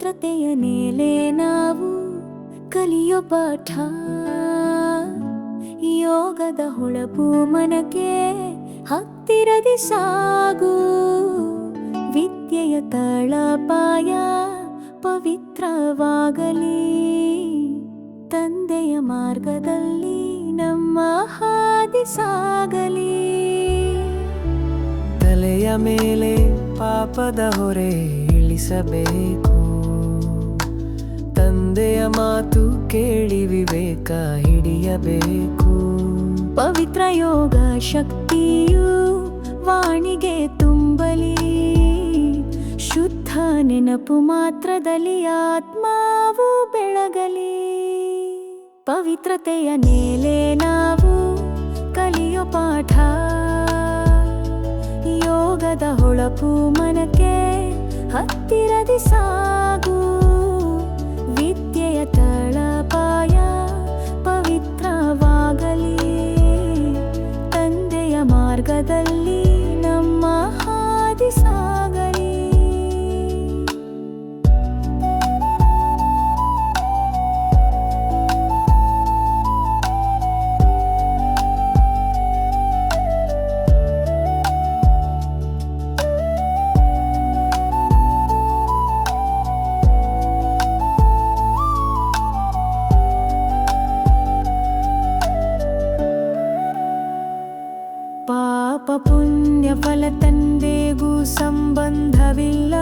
ಪವಿತ್ರತೆಯ ಮೇಲೆ ನಾವು ಕಲಿಯೋ ಪಾಠ. ಯೋಗದ ಹೊಳಪು ಮನಕ್ಕೆ ಹತ್ತಿರದಿ ಸಾಗು. ವಿದ್ಯೆಯ ತಳಪಾಯ ಪವಿತ್ರವಾಗಲಿ. ತಂದೆಯ ಮಾರ್ಗದಲ್ಲಿ ನಮ್ಮ ಹಾದಿ ಸಾಗಲಿ. ತಲೆಯ ಮೇಲೆ ಪಾಪದ ಹೊರೆ ಇಳಿಸಬೇಕು. ಮಾತು ಕೇಳಿ ವಿವೇಕ ಹಿಡಿಯಬೇಕು. ಪವಿತ್ರ ಯೋಗ ಶಕ್ತಿಯು ವಾಣಿಗೆ ತುಂಬಲಿ. ಶುದ್ಧ ನೆನಪು ಮಾತ್ರದಲ್ಲಿ ಆತ್ಮವು ಬೆಳಗಲಿ. ಪವಿತ್ರತೆಯ ಮೇಲೆ ನಾವು ಕಲಿಯೋ ಪಾಠ. ಯೋಗದ ಹೊಳಪು ಮನಕ್ಕೆ ಮಾರ್ಗದಲ್ಲಿ ಪಾಪ ಪುಣ್ಯ ಫಲ ತಂದೆಗೂ ಸಂಬಂಧವಿಲ್ಲ.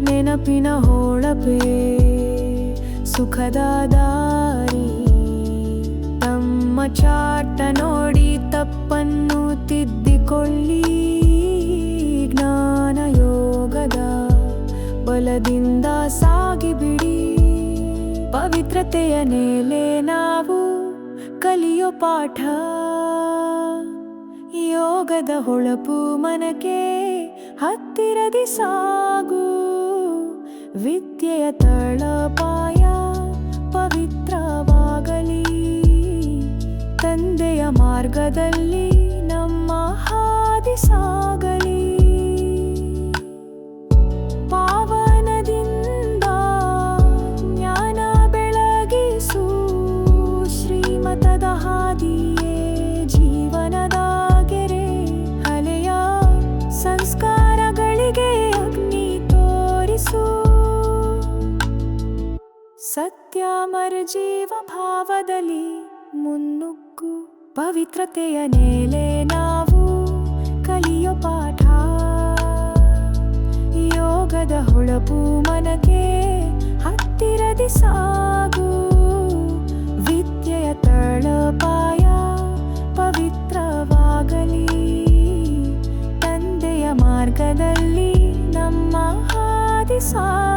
ನೆನಪಿನ ಹೋಳಪೇ, ಸುಖದ ದಾರಿ. ತಮ್ಮ ಚಾಟ ನೋಡಿ ತಪ್ಪನ್ನು ತಿದ್ದಿಕೊಳ್ಳಿ. ಜ್ಞಾನ ಯೋಗದ ಬಲದಿಂದ ಸಾಗಿಬಿಡಿ. ಪವಿತ್ರತೆಯ ಮೇಲೆ ನಾವು ಕಲಿಯೋ ಪಾಠ. ಯೋಗದ ಹೊಳಪು ಮನಕೆ ಹತ್ತಿರದಿ ಸಾಗು. ವಿದ್ಯೆಯ ತಳಪಾಯ ಪವಿತ್ರವಾಗಲಿ. ತಂದೆಯ ಮಾರ್ಗದಲ್ಲಿ ನಮ್ಮ ಹಾದಿ ಸಾಗಲಿ. ಸತ್ಯಮರ ಜೀವ ಭಾವದಲ್ಲಿ ಮುನ್ನುಗ್ಗು, ಪವಿತ್ರತೆಯ ಮೇಲೆ ನಾವು ಕಲಿಯೋ ಪಾಠ. ಯೋಗದ ಹೊಳಪು ಮನಕ್ಕೆ ಹತ್ತಿರದಿ ಸಾಗು. ವಿದ್ಯೆಯ ತಳಪಾಯ ಪವಿತ್ರವಾಗಲಿ. ತಂದೆಯ ಮಾರ್ಗದಲ್ಲಿ ನಮ್ಮ ಹಾದಿ ಸಾಗಲಿ